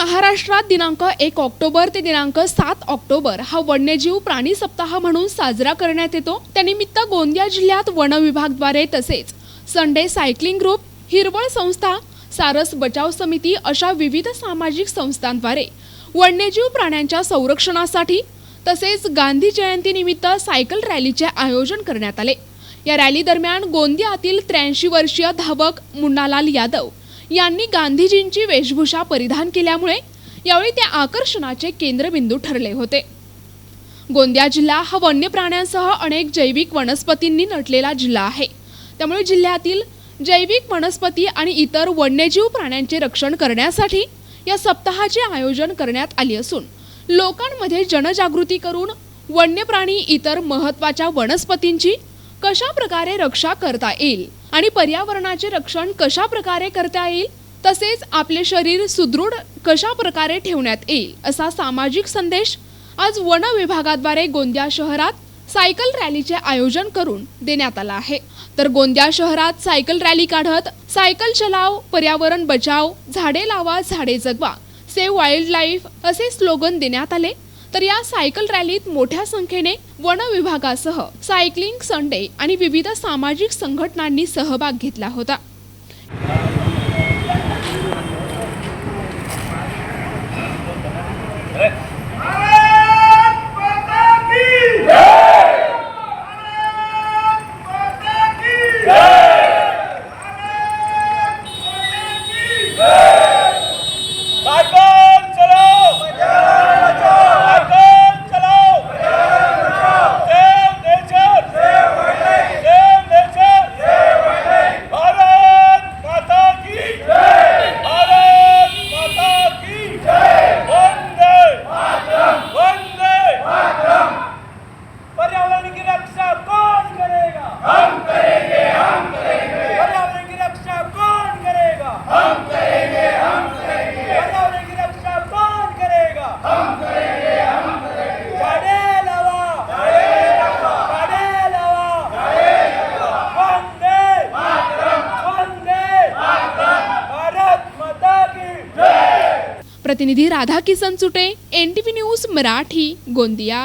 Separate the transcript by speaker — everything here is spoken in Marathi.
Speaker 1: महाराष्ट्रात दिनांक एक ऑक्टोबर ते दिनांक सात ऑक्टोबर हा वन्यजीव प्राणी सप्ताह म्हणून साजरा करण्यात येतो. त्यानिमित्त गोंदिया जिल्ह्यात वन विभागद्वारे तसेच संडे सायकलिंग ग्रुप हिरवळ संस्था सारस बचाव समिती अशा विविध सामाजिक संस्थांद्वारे वन्यजीव प्राण्यांच्या संरक्षणासाठी तसेच गांधी जयंतीनिमित्त सायकल रॅलीचे आयोजन करण्यात आले. या रॅली दरम्यान गोंदियातील त्र्याऐंशी वर्षीय धावक मुन्नालाल यादव यांनी गांधीजींची वेशभूषा परिधान केल्यामुळे यावेळी ते आकर्षणाचे केंद्रबिंदू ठरले होते. गोंदिया जिल्हा हा वन्य प्राण्यांसह अनेक जैविक वनस्पतींनी नटलेला जिल्हा आहे. त्यामुळे जिल्ह्यातील जैविक वनस्पती आणि इतर वन्यजीव प्राण्यांचे रक्षण करण्यासाठी या सप्ताहाचे आयोजन करण्यात आले असून लोकांमध्ये जनजागृती करून वन्य प्राणी इतर महत्त्वाच्या वनस्पतींची कशा प्रकारे रक्षा करता येईल आणि पर्यावरणाचे रक्षण कशा प्रकारे करता येईल? तसेच आपले शरीर सुदृढ कशा प्रकारे ठेवण्यात येईल? असा सामाजिक संदेश आज वन विभागाद्वारे गोंदिया शहरात सायकल रॅलीचे आयोजन करून देण्यात आला आहे. तर गोंदिया शहरात सायकल रॅली काढत सायकल चलाव पर्यावरण बचाव झाडे लावा झाडे जगवा सेव्ह वाईल्ड लाईफ असे स्लोगन देण्यात आले. तर या सायकल रॅलीत मोठ्या संख्येने वन विभागासह सायकलिंग संडे आणि विविध सामाजिक संघटनांनी सहभाग घेतला होता. प्रतिनिधी Radha Kisan Chute N T V news Marathi Gondia.